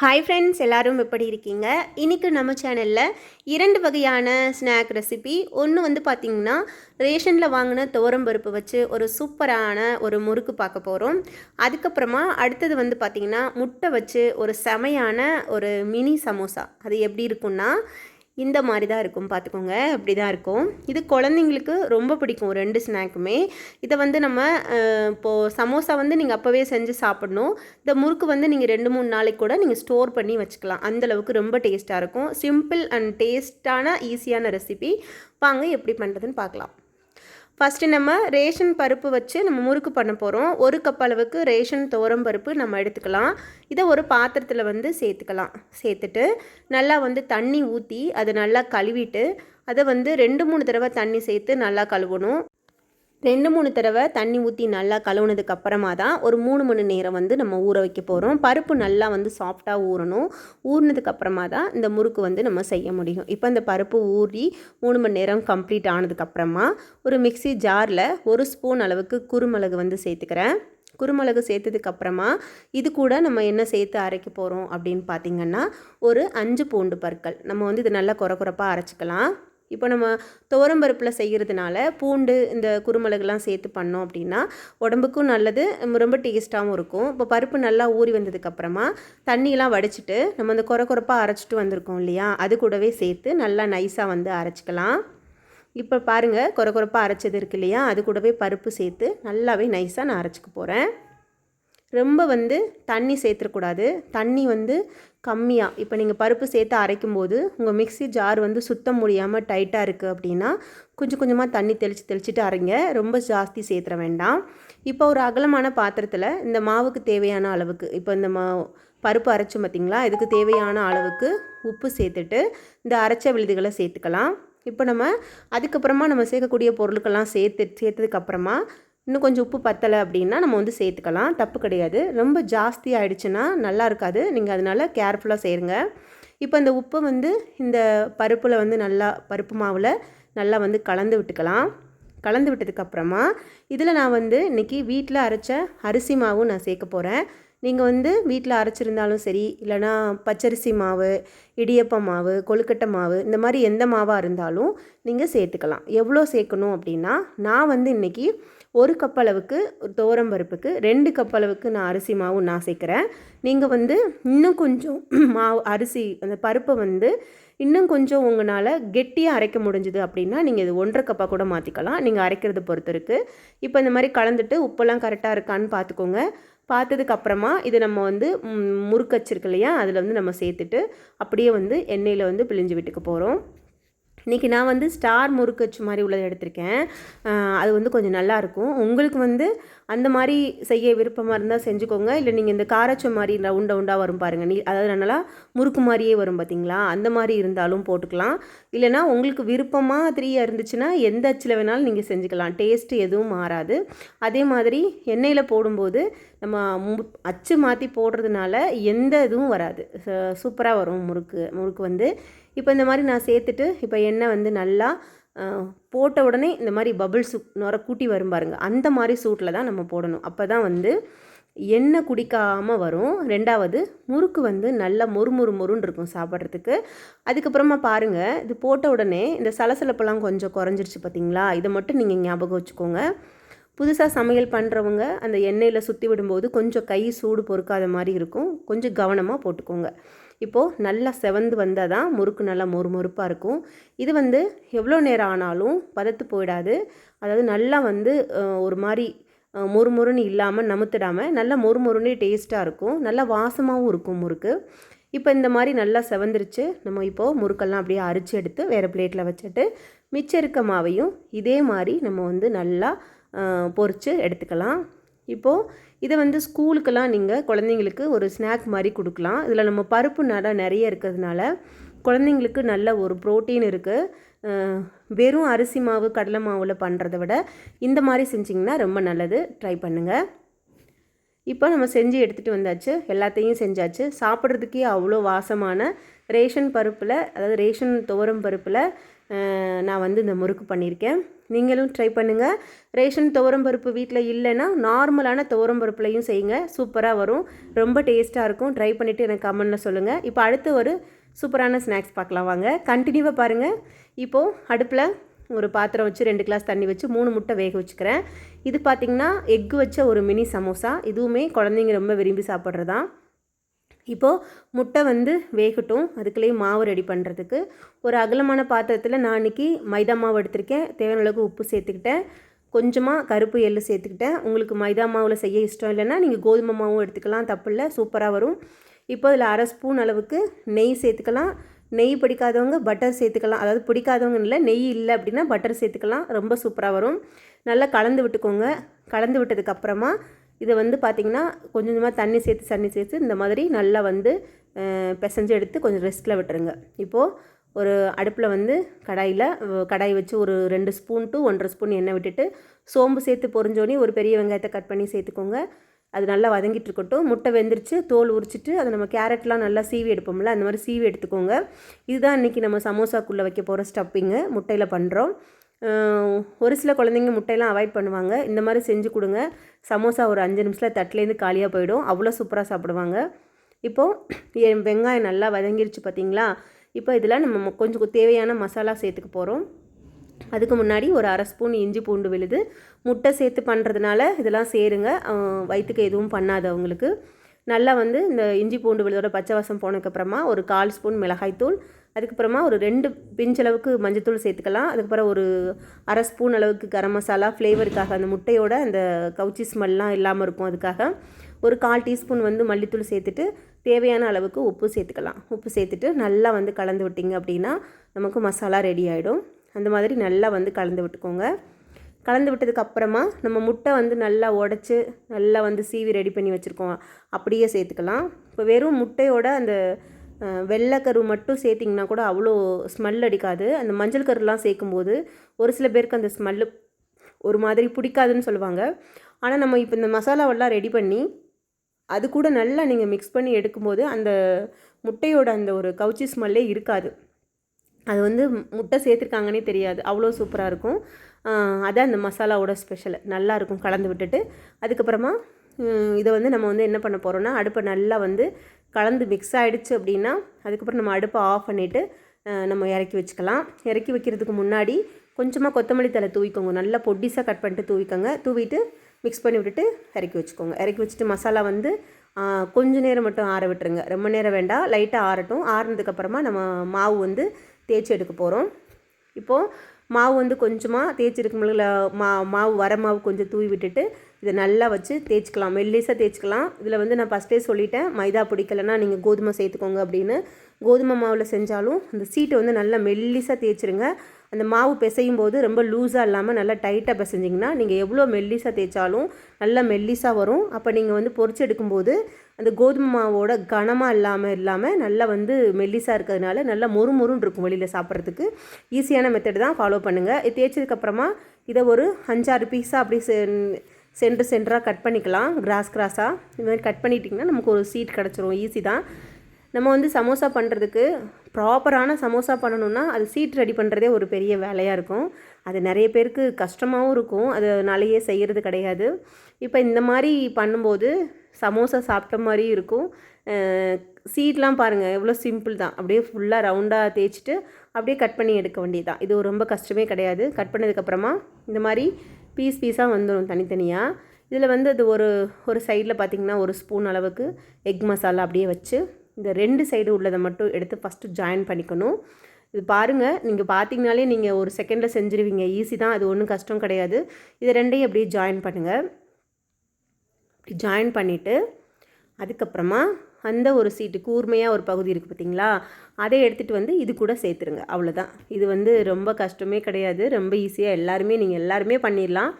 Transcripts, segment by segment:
Hi friends எல்லோரும் எப்படி இருக்கீங்க? இன்றைக்கி நம்ம சேனலில் இரண்டு வகையான ஸ்நாக் ரெசிபி ஒன்று வந்து பார்த்திங்கன்னா ரேஷனில் வாங்கின துவரம்பருப்பு வச்சு ஒரு சூப்பரான ஒரு முறுக்கு பார்க்க போகிறோம் அதுக்கப்புறமா அடுத்தது வந்து பார்த்திங்கன்னா முட்டை வச்சு ஒரு செமையான ஒரு மினி சமோசா. அது எப்படி இருக்கும்னா இந்த மாதிரி தான் இருக்கும். பார்த்துக்கோங்க. அப்படி தான் இருக்கும். இது குழந்தைங்களுக்கு ரொம்ப பிடிக்கும். ரெண்டு ஸ்நாக்குமே. இதை வந்து நம்ம இப்போது சமோசா வந்து நீங்கள் அப்போவே செஞ்சு சாப்பிடணும். இந்த முறுக்கு வந்து நீங்கள் ரெண்டு மூணு நாளைக்கு கூட நீங்கள் ஸ்டோர் பண்ணி வச்சுக்கலாம். அந்த அளவுக்கு ரொம்ப டேஸ்ட்டாக இருக்கும். சிம்பிள் அண்ட் டேஸ்டான ஈஸியான ரெசிபி. வாங்க எப்படி பண்ணுறதுன்னு பார்க்கலாம். ஃபஸ்ட்டு நம்ம ரேஷன் பருப்பு வச்சு நம்ம முறுக்கு பண்ண போகிறோம் ஒரு கப் அளவுக்கு ரேஷன் துவரம் பருப்பு நம்ம எடுத்துக்கலாம். இதை ஒரு பாத்திரத்தில் வந்து சேர்த்துக்கலாம். சேர்த்துட்டு நல்லா வந்து தண்ணி ஊற்றி அதை நல்லா கழுவிட்டு அதை வந்து ரெண்டு மூணு தடவை தண்ணி சேர்த்து நல்லா கழுவணும். ரெண்டு மூணு தடவை தண்ணி ஊற்றி நல்லா கழுவுனதுக்கு அப்புறமா தான் ஒரு மூணு மணி நேரம் வந்து நம்ம ஊற வைக்க போகிறோம் பருப்பு நல்லா வந்து சாஃப்டாக ஊறணும். ஊறினதுக்கு அப்புறமா தான் இந்த முறுக்கு வந்து நம்ம செய்ய முடியும். இப்போ இந்த பருப்பு ஊறி மூணு மணி நேரம் கம்ப்ளீட் ஆனதுக்கப்புறமா ஒரு மிக்ஸி ஜாரில் ஒரு ஸ்பூன் அளவுக்கு குருமிளகு வந்து சேர்த்துக்கிறேன். குருமிளகு சேர்த்ததுக்கப்புறமா இது கூட நம்ம என்ன சேர்த்து அரைக்க போகிறோம் அப்படின்னு பார்த்தீங்கன்னா ஒரு அஞ்சு பூண்டு பற்கள். நம்ம வந்து இது நல்லா குறை குறைப்பாக அரைச்சிக்கலாம். இப்போ நம்ம துவரம்பருப்பில் செய்கிறதுனால பூண்டு இந்த குருமிளகுலாம் சேர்த்து பண்ணோம் அப்படின்னா உடம்புக்கும் நல்லது ரொம்ப டேஸ்ட்டாகவும் இருக்கும். இப்போ பருப்பு நல்லா ஊறி வந்ததுக்கப்புறமா தண்ணியெலாம் வடிச்சிட்டு நம்ம அந்த குறை குறைப்பாக அரைச்சிட்டு வந்திருக்கோம் இல்லையா? அது கூடவே சேர்த்து நல்லா நைஸாக வந்து அரைச்சிக்கலாம். இப்போ பாருங்கள் குறை குறைப்பாக அரைச்சது இருக்கு இல்லையா? அது கூடவே பருப்பு சேர்த்து நல்லாவே நைஸாக நான் அரைச்சிக்க போகிறேன் ரொம்ப வந்து தண்ணி சேர்த்துடக்கூடாது தண்ணி வந்து கம்மியாக இப்போ நீங்கள் பருப்பு சேர்த்து அரைக்கும் போது உங்கள் மிக்ஸி ஜார் வந்து சுத்தம் முடியாமல் டைட்டாக இருக்குது அப்படின்னா கொஞ்சம் கொஞ்சமாக தண்ணி தெளித்து தெளிச்சிட்டு அரைங்க. ரொம்ப ஜாஸ்தி சேர்த்துற வேண்டாம். இப்போ ஒரு அகலமான பாத்திரத்தில் இந்த மாவுக்கு தேவையான அளவுக்கு இப்போ இந்த மா பருப்பு அரைச்சோம் பார்த்தீங்களா இதுக்கு தேவையான அளவுக்கு உப்பு சேர்த்துட்டு இந்த அரைச்ச விழுதுகளை சேர்த்துக்கலாம். இப்போ நம்ம அதுக்கப்புறமா நம்ம சேர்க்கக்கூடிய பொருளுக்கெல்லாம் சேர்த்து சேர்த்ததுக்கப்புறமா இன்னும் கொஞ்சம் உப்பு பத்தலை அப்படின்னா நம்ம வந்து சேர்த்துக்கலாம். தப்பு கிடையாது. ரொம்ப ஜாஸ்தி ஆகிடுச்சுன்னா நல்லா இருக்காது. நீங்கள் அதனால் கேர்ஃபுல்லாக செய்யுங்க. இப்போ இந்த உப்பு வந்து இந்த பருப்பில் வந்து நல்லா பருப்பு மாவில் நல்லா வந்து கலந்து விட்டுக்கலாம். கலந்து விட்டதுக்கப்புறமா இதில் நான் வந்து இன்றைக்கி வீட்டில் அரைச்ச அரிசி மாவும் நான் சேர்க்க போகிறேன் நீங்கள் வந்து வீட்டில் அரைச்சிருந்தாலும் சரி இல்லைனா பச்சரிசி மாவு இடியப்ப மாவு கொழுக்கட்டை மாவு இந்த மாதிரி எந்த மாவாக இருந்தாலும் நீங்கள் சேர்த்துக்கலாம். எவ்வளோ சேர்க்கணும் அப்படின்னா நான் வந்து இன்றைக்கி ஒரு கப் அளவுக்கு துவரம் பருப்புக்கு ரெண்டு கப் அளவுக்கு நான் அரிசி மாவு நான் சேர்க்குறேன். நீங்கள் வந்து இன்னும் கொஞ்சம் மாவு அரிசி அந்த பருப்பை வந்து இன்னும் கொஞ்சம் உங்களால் கெட்டியாக அரைக்க முடிஞ்சுது அப்படின்னா நீங்கள் இது ஒன்றரை கப்பாக கூட மாற்றிக்கலாம் நீங்கள் அரைக்கிறத பொறுத்து இருக்குது இப்போ இந்த மாதிரி கலந்துட்டு உப்பெல்லாம் கரெக்டாக இருக்கான்னு பார்த்துக்கோங்க பார்த்ததுக்கு அப்புறமா இது நம்ம வந்து முறுக்கச்சிருக்கு முறுக்கு இல்லையா? அதில் வந்து நம்ம சேர்த்துட்டு அப்படியே வந்து எண்ணெயில் வந்து பிழிஞ்சு விட்டுக்க போகிறோம் இன்றைக்கி நான் வந்து ஸ்டார் முறுக்கச்சு மாதிரி உள்ளதை எடுத்திருக்கேன். அது வந்து கொஞ்சம் நல்லாயிருக்கும் உங்களுக்கு வந்து அந்த மாதிரி செய்ய விருப்பமாக இருந்தால் செஞ்சுக்கோங்க. இல்லை நீங்கள் இந்த காரச்சம் மாதிரி ரவுண்ட் உண்டாக வரும் பாருங்கள் நீ அதாவது நல்லா முறுக்கு மாதிரியே வரும் பார்த்தீங்களா அந்த மாதிரி இருந்தாலும் போட்டுக்கலாம். இல்லைனா உங்களுக்கு விருப்பமாக திரியாக இருந்துச்சுன்னா எந்த அச்சில் வேணாலும் நீங்கள் செஞ்சுக்கலாம். டேஸ்ட்டு எதுவும் மாறாது. அதே மாதிரி எண்ணெயில் போடும்போது நம்ம மு அச்சு மாற்றி போடுறதுனால எந்த இதுவும் வராது. சூப்பராக வரும் முறுக்கு. முறுக்கு வந்து இப்போ இந்த மாதிரி நான் சேர்த்துட்டு இப்போ எண்ணெய் வந்து நல்லா போட்ட உடனே இந்த மாதிரி பபுள்ஸ் நுர கூட்டி வரும் பாருங்க. அந்த மாதிரி சூட்டில் தான் நம்ம போடணும். அப்போ தான் வந்து எண்ணெய் குடிக்காமல் வரும். ரெண்டாவது முறுக்கு வந்து நல்லா மொறு மொறு மொறுன்னு இருக்கும் சாப்பிட்றதுக்கு. அதுக்கப்புறமா பாருங்கள் இது போட்ட உடனே இந்த சலசலப்பெல்லாம் கொஞ்சம் குறைஞ்சிருச்சு பார்த்தீங்களா? இதை மட்டும் நீங்கள் ஞாபகம் வச்சுக்கோங்க. புதுசாக சமையல் பண்ணுறவங்க அந்த எண்ணெயில் சுற்றி விடும்போது கொஞ்சம் கை சூடு பொறுக்காத மாதிரி இருக்கும். கொஞ்சம் கவனமாக போட்டுக்கோங்க. இப்போது நல்லா செவந்து வந்தால் தான் முறுக்கு நல்லா மொறுமொறுப்பாக இருக்கும். இது வந்து எவ்வளோ நேரம் ஆனாலும் பதத்து போயிடாது. அதாவது நல்லா வந்து ஒரு மாதிரி மொறுமொறுன்னு மொறு மொறுன்னு இல்லாமல் நமுத்திடாமல் நல்லா மொறு மொறுனே டேஸ்ட்டாக இருக்கும். நல்லா வாசமாகவும் இருக்கும் முறுக்கு. இப்போ இந்த மாதிரி நல்லா செவந்துருச்சு. நம்ம இப்போது முறுக்கெல்லாம் அப்படியே அரிச்சு எடுத்து வேறு பிளேட்டில் வச்சுட்டு மிச்சம் இருக்க மாவையும் இதே மாதிரி நம்ம வந்து நல்லா பொறிச்சு எடுத்துக்கலாம். இப்போது இதை வந்து ஸ்கூலுக்கெல்லாம் நீங்கள் குழந்தைங்களுக்கு ஒரு ஸ்நாக் மாதிரி கொடுக்கலாம். இதில் நம்ம பருப்பு நட நிறைய இருக்கிறதுனால குழந்தைங்களுக்கு நல்ல ஒரு ப்ரோட்டீன் இருக்குது வெறும் அரிசி மாவு கடலை மாவில் பண்ணுறத விட இந்த மாதிரி செஞ்சிங்கன்னா ரொம்ப நல்லது. ட்ரை பண்ணுங்கள் இப்போ நம்ம செஞ்சு எடுத்துகிட்டு வந்தாச்சு. எல்லாத்தையும் செஞ்சாச்சு. சாப்பிட்றதுக்கே அவ்வளோ வாசமான ரேஷன் பருப்பில் அதாவது ரேஷன் துவரம் பருப்பில் நான் வந்து இந்த முறுக்கு பண்ணியிருக்கேன். நீங்களும் ட்ரை பண்ணுங்கள் ரேஷன் துவரம்பருப்பு வீட்டில் இல்லைன்னா நார்மலான துவரம்பருப்புலையும் செய்யுங்க. சூப்பராக வரும். ரொம்ப டேஸ்ட்டாக இருக்கும். ட்ரை பண்ணிவிட்டு எனக்கு கமெண்ட்டில் சொல்லுங்கள் இப்போ அடுத்து ஒரு சூப்பரான ஸ்நாக்ஸ் பார்க்கலாம் வாங்க. கண்டினியூவாக பாருங்கள் இப்போது அடுப்பில் ஒரு பாத்திரம் வச்சு ரெண்டு கிளாஸ் தண்ணி வச்சு மூணு முட்டை வேக வச்சுக்கிறேன். இது பார்த்திங்கன்னா எக்கு வச்ச ஒரு மினி சமோசா இதுவுமே குழந்தைங்க ரொம்ப விரும்பி சாப்பிட்றதான் இப்போது முட்டை வந்து வேகட்டும். அதுக்குள்ளேயே மாவு ரெடி பண்ணுறதுக்கு ஒரு அகலமான பாத்திரத்தில் நான் இன்றைக்கி மைதா மாவு எடுத்திருக்கேன். தேவையான அளவுக்கு உப்பு சேர்த்துக்கிட்டேன். கொஞ்சமாக கருப்பு எள்ளு சேர்த்துக்கிட்டேன். உங்களுக்கு மைதா மாவில் செய்ய இஷ்டம் இல்லைன்னா நீங்கள் கோதுமை மாவும் எடுத்துக்கலாம். தப்பு இல்லை சூப்பராக வரும். இப்போ இதில் அரை ஸ்பூன் அளவுக்கு நெய் சேர்த்துக்கலாம். நெய் பிடிக்காதவங்க பட்டர் சேர்த்துக்கலாம். அதாவது பிடிக்காதவங்க இல்லை நெய் இல்லை அப்படின்னா பட்டர் சேர்த்துக்கலாம். ரொம்ப சூப்பராக வரும். நல்லா கலந்து விட்டுக்கோங்க. கலந்து விட்டதுக்கப்புறமா இதை வந்து பார்த்திங்கன்னா கொஞ்சம் கொஞ்சமாக தண்ணி சேர்த்து தண்ணி சேர்த்து இந்த மாதிரி நல்லா வந்து பிசைஞ்சு எடுத்து கொஞ்சம் ரெஸ்ட்டில் விட்டுருங்க. இப்போது ஒரு அடுப்பில் வந்து கடாயில் கடாய் வச்சு ஒரு ரெண்டு ஸ்பூன் டு ஒன்றரை ஸ்பூன் எண்ணெய் விட்டுட்டு சோம்பு சேர்த்து பொறிஞ்சோடனே ஒரு பெரிய வெங்காயத்தை கட் பண்ணி சேர்த்துக்கோங்க. அது நல்லா வதங்கிட்டு இருக்கட்டும். முட்டை வெந்துருச்சு தோல் உரிச்சிட்டு அதை நம்ம கேரட்லாம் நல்லா சீவி எடுப்போம்ல அந்த மாதிரி சீவி எடுத்துக்கோங்க. இதுதான் இன்றைக்கி நம்ம சமோசாக்குள்ளே வைக்க போகிற ஸ்டப்பிங்கு முட்டையில் பண்ணுறோம் ஒரு சில குழந்தைங்க முட்டையெல்லாம் அவாய்ட் பண்ணுவாங்க. இந்த மாதிரி செஞ்சு கொடுங்க. சமோசா ஒரு அஞ்சு நிமிஷத்தில் தட்டிலேருந்து காலியாக போயிடும். அவ்வளோ சூப்பராக சாப்பிடுவாங்க. இப்போது என் வெங்காயம் நல்லா வதங்கிருச்சு பார்த்தீங்களா இப்போ இதில் நம்ம கொஞ்சம் தேவையான மசாலா சேர்த்துக்க போகிறோம் அதுக்கு முன்னாடி ஒரு அரை ஸ்பூன் இஞ்சி பூண்டு விழுது. முட்டை சேர்த்து பண்ணுறதுனால இதெல்லாம் சேருங்க. வயிற்றுக்கு எதுவும் பண்ணாது அவங்களுக்கு. நல்லா வந்து இந்த இஞ்சி பூண்டு விழுதோட பச்சை வாசம் போனதுக்கப்புறமா ஒரு கால் ஸ்பூன் மிளகாய்த்தூள் அதுக்கப்புறமா ஒரு ரெண்டு பிஞ்ச் அளவுக்கு மஞ்சத்தூள் சேர்த்துக்கலாம். அதுக்கப்புறம் ஒரு அரை ஸ்பூன் அளவுக்கு கரம் மசாலா ஃப்ளேவருக்காக அந்த முட்டையோட அந்த கவுச்சி ஸ்மெல்லாம் இல்லாமல் இருக்கும் அதுக்காக. ஒரு கால் டீஸ்பூன் வந்து மல்லித்தூள் சேர்த்துட்டு தேவையான அளவுக்கு உப்பு சேர்த்துக்கலாம். உப்பு சேர்த்துட்டு நல்லா வந்து கலந்து விட்டிங்க அப்படின்னா நமக்கு மசாலா ரெடி ஆகிடும் அந்த மாதிரி நல்லா வந்து கலந்து விட்டுக்கோங்க. கலந்து விட்டதுக்கு அப்புறமா நம்ம முட்டை வந்து நல்லா உடச்சி நல்லா வந்து சீவி ரெடி பண்ணி வச்சுருக்கோம். அப்படியே சேர்த்துக்கலாம். இப்போ வெறும் முட்டையோட அந்த வெள்ளைக்கரு மட்டும் சேர்த்திங்கன்னா கூட அவ்வளோ ஸ்மெல் அடிக்காது. அந்த மஞ்சள் கருலாம் சேர்க்கும்போது ஒரு சில பேருக்கு அந்த ஸ்மெல்லு ஒரு மாதிரி பிடிக்காதுன்னு சொல்லுவாங்க. ஆனால் நம்ம இப்போ இந்த மசாலாவெல்லாம் ரெடி பண்ணி அது கூட நல்லா நீங்கள் மிக்ஸ் பண்ணி எடுக்கும்போது அந்த முட்டையோட அந்த ஒரு கவுச்சி ஸ்மெல்லே இருக்காது. அது வந்து முட்டை சேர்த்துருக்காங்கன்னே தெரியாது. அவ்வளோ சூப்பராக இருக்கும். அதான் அந்த மசாலாவோட ஸ்பெஷல் நல்லா இருக்கும். கலந்து விட்டுட்டு. அதுக்கப்புறமா இதை வந்து நம்ம வந்து என்ன பண்ண போகிறோம்னா அடுப்பை நல்லா வந்து கலந்து மிக்ஸ் ஆகிடுச்சு அப்படின்னா அதுக்கப்புறம் நம்ம அடுப்பை ஆஃப் பண்ணிவிட்டு நம்ம இறக்கி வச்சுக்கலாம். இறக்கி வைக்கிறதுக்கு முன்னாடி கொஞ்சமாக கொத்தமல்லி தலை தூவிக்கோங்க. நல்லா பொடிசாக கட் பண்ணிட்டு தூவிக்கோங்க. தூவிட்டு மிக்ஸ் பண்ணி விட்டுட்டு இறக்கி வச்சுக்கோங்க. இறக்கி வச்சுட்டு மசாலா வந்து கொஞ்சம் கொஞ்ச நேரம் மட்டும் ஆற விட்டுருங்க. ரொம்ப நேரம் வேண்டாம். லைட்டாக ஆறட்டும். ஆறுனதுக்கப்புறமா நம்ம மாவு வந்து தேய்ச்சி எடுக்க போகிறோம் இப்போது மாவு வந்து கொஞ்சமாக தேய்ச்சி இருக்கும்போது மா மாவு வர மாவு கொஞ்சம் தூவி விட்டுட்டு இதை நல்லா வச்சு தேய்ச்சிக்கலாம். மெல்லிசாக தேய்ச்சிக்கலாம். இதில் வந்து நான் ஃபஸ்ட்டே சொல்லிட்டேன் மைதா பிடிக்கலன்னா நீங்கள் கோதுமை சேர்த்துக்கோங்க அப்படின்னு. கோதுமை மாவில் செஞ்சாலும் அந்த சீட்டை வந்து நல்லா மெல்லிசாக தேய்ச்சிருங்க. அந்த மாவு பிசையும் போது ரொம்ப லூஸாக இல்லாமல் நல்லா டைட்டாக பிசைஞ்சிங்கன்னா நீங்கள் எவ்வளோ மெல்லிசாக தேய்ச்சாலும் நல்லா மெல்லிசாக வரும். அப்போ நீங்கள் வந்து பொறிச்சு எடுக்கும்போது அந்த கோதுமை மாவோட கனமாக இல்லாமல் இல்லாமல் நல்லா வந்து மெல்லிசாக இருக்கிறதுனால நல்லா மொறு மொறுன்னு இருக்கும் வெளியில் சாப்பிட்றதுக்கு. ஈஸியான மெத்தட் தான் ஃபாலோ பண்ணுங்கள் தேய்ச்சதுக்கப்புறமா இதை ஒரு அஞ்சாறு பீஸாக அப்படி சென்டர் சென்டராக கட் பண்ணிக்கலாம். கிராஸ் கிராஸாக இது மாதிரி கட் பண்ணிட்டிங்கன்னா நமக்கு ஒரு சீட் கிடச்சிரும். ஈஸி தான். நம்ம வந்து சமோசா பண்ணுறதுக்கு ப்ராப்பரான சமோசா பண்ணணும்னா அது சீட் ரெடி பண்ணுறதே ஒரு பெரிய வேலையாக இருக்கும். அது நிறைய பேருக்கு கஷ்டமாகவும் இருக்கும். அதனாலேயே செய்கிறது கிடையாது. இப்போ இந்த மாதிரி பண்ணும்போது சமோசா சாப்பிட்ட மாதிரி இருக்கும். சீட்லாம் பாருங்கள் எவ்வளோ சிம்பிள் தான். அப்படியே ஃபுல்லாக ரவுண்டாக தேய்ச்சிட்டு அப்படியே கட் பண்ணி எடுக்க வேண்டியது தான் இது ரொம்ப கஷ்டமே கிடையாது. கட் பண்ணதுக்கப்புறமா இந்த மாதிரி பீஸ் பீஸாக வந்துடும் தனித்தனியாக இதில் வந்து அது ஒரு ஒரு சைடில் பார்த்திங்கன்னா ஒரு ஸ்பூன் அளவுக்கு எக் மசாலா அப்படியே வச்சு இந்த ரெண்டு சைடு உள்ளதை மட்டும் எடுத்து ஃபஸ்ட்டு ஜாயின் பண்ணிக்கணும். இது பாருங்கள் நீங்கள் பார்த்தீங்கனாலே நீங்கள் ஒரு செகண்டில் செஞ்சுருவீங்க. ஈஸி தான் அது ஒன்றும் கஷ்டம் கிடையாது. இது ரெண்டையும் அப்படியே ஜாயின் பண்ணுங்கள் இப்படி ஜாயின் பண்ணிவிட்டு அதுக்கப்புறமா அந்த ஒரு சீட்டு கூர்மையாக ஒரு பகுதி இருக்குது பார்த்தீங்களா அதை எடுத்துகிட்டு வந்து இது கூட சேர்த்துருங்க. அவ்வளோதான் இது வந்து ரொம்ப கஷ்டமே கிடையாது. ரொம்ப ஈஸியாக எல்லாருமே நீங்கள் எல்லாருமே பண்ணிடலாம்.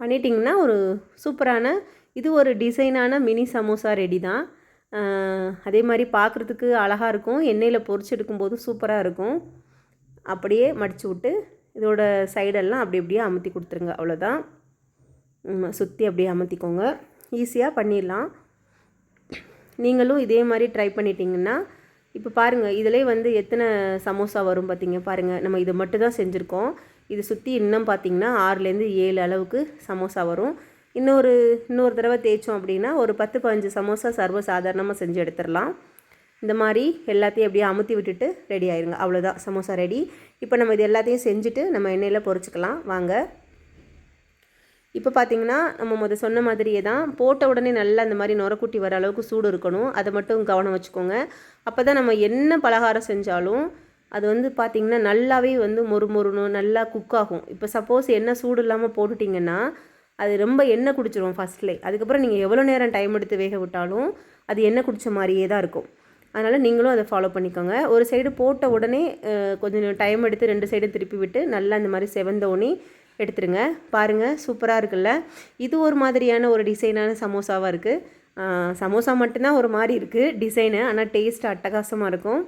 பண்ணிட்டிங்கன்னா ஒரு சூப்பரான இது ஒரு டிசைனான மினி சமோசா ரெடி தான். அதே மாதிரி பார்க்குறதுக்கு அழகாக இருக்கும். எண்ணெயில் பொறிச்சு எடுக்கும்போது சூப்பராக இருக்கும். அப்படியே மடிச்சு விட்டு இதோட சைடெல்லாம் அப்படி அப்படியே அமுத்தி கொடுத்துருங்க. அவ்வளோதான் சுற்றி அப்படியே அமர்த்திக்கோங்க ஈஸியாக பண்ணிடலாம். நீங்களும் இதே மாதிரி ட்ரை பண்ணிட்டீங்கன்னா இப்போ பாருங்கள் இதிலே வந்து எத்தனை சமோசா வரும் பார்த்தீங்க பாருங்கள் நம்ம இதை மட்டும் தான் செஞ்சுருக்கோம். இது சுற்றி இன்னும் பார்த்தீங்கன்னா ஆறுலேருந்து ஏழு அளவுக்கு சமோசா வரும். இன்னொரு இன்னொரு தடவை தேய்ச்சோம் அப்படின்னா ஒரு பத்து பதினஞ்சு சமோசா சர்வ சாதாரணமாக செஞ்சு எடுத்துடலாம் இந்த மாதிரி எல்லாத்தையும் அப்படியே அமுத்தி விட்டுட்டு ரெடி ஆயிருங்க. அவ்வளோதான் சமோசா ரெடி இப்போ நம்ம இது எல்லாத்தையும் செஞ்சுட்டு நம்ம எண்ணெயில் பொறிச்சிக்கலாம் வாங்க. இப்போ பார்த்தீங்கன்னா நம்ம முத சொன்ன மாதிரியே தான் போட்ட உடனே நல்லா அந்த மாதிரி நுரக்குட்டி வர அளவுக்கு சூடு இருக்கணும். அதை மட்டும் கவனம் வச்சுக்கோங்க. அப்போ தான் நம்ம என்ன பலகாரம் செஞ்சாலும் அது வந்து பார்த்திங்கன்னா நல்லாவே வந்து மொறு மொறுணும் நல்லா குக் ஆகும். இப்போ சப்போஸ் எண்ணெய் சூடு இல்லாமல் போட்டுட்டிங்கன்னா அது ரொம்ப எண்ணெய் குடிச்சிரும் ஃபஸ்ட்லே அதுக்கப்புறம் நீங்கள் எவ்வளோ நேரம் டைம் எடுத்து வேக விட்டாலும் அது எண்ணெய் குடித்த மாதிரியே தான் இருக்கும். அதனால் நீங்களும் அதை ஃபாலோ பண்ணிக்கோங்க. ஒரு சைடு போட்ட உடனே கொஞ்சம் டைம் எடுத்து ரெண்டு சைடும் திருப்பி விட்டு நல்லா இந்த மாதிரி செவந்தோனி எடுத்துருங்க. பாருங்கள் சூப்பராக இருக்குல்ல? இது ஒரு மாதிரியான ஒரு டிசைனான சமோசாவாக இருக்குது சமோசா மட்டும்தான் ஒரு மாதிரி இருக்குது டிசைனு ஆனால் டேஸ்ட் அட்டகாசமாக இருக்கும்.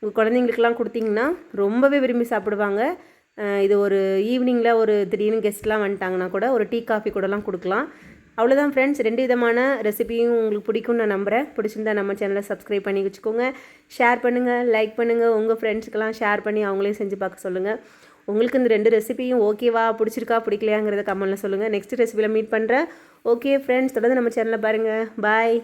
உங்கள் குழந்தைங்களுக்கெல்லாம் கொடுத்தீங்கன்னா ரொம்பவே விரும்பி சாப்பிடுவாங்க. இது ஒரு ஈவினிங்கில் ஒரு திடீர்னு கெஸ்ட்லாம் வந்துட்டாங்கன்னா கூட ஒரு டீ காஃபி கூடலாம் கொடுக்கலாம். அவ்வளோதான் ஃப்ரெண்ட்ஸ் ரெண்டு விதமான ரெசிபியும் உங்களுக்கு பிடிக்கும்னு நான் நம்புகிறேன் பிடிச்சிருந்தா நம்ம சேனலை சப்ஸ்கிரைப் பண்ணி வச்சுக்கோங்க. ஷேர் பண்ணுங்கள் லைக் பண்ணுங்கள் உங்கள் ஃப்ரெண்ட்ஸுக்கெல்லாம் ஷேர் பண்ணி அவங்களையும் செஞ்சு பார்க்க சொல்லுங்கள் உங்களுக்கு இந்த ரெண்டு ரெசிபியும் ஓகேவா பிடிச்சிருக்கா? பிடிக்கலையாங்கிறத கமெண்ட்டில் சொல்லுங்கள் நெக்ஸ்ட் ரெசிபியில் மீட் பண்ணுறேன் ஓகே ஃப்ரெண்ட்ஸ் தொடர்ந்து நம்ம சேனலில் பாருங்கள் பாய்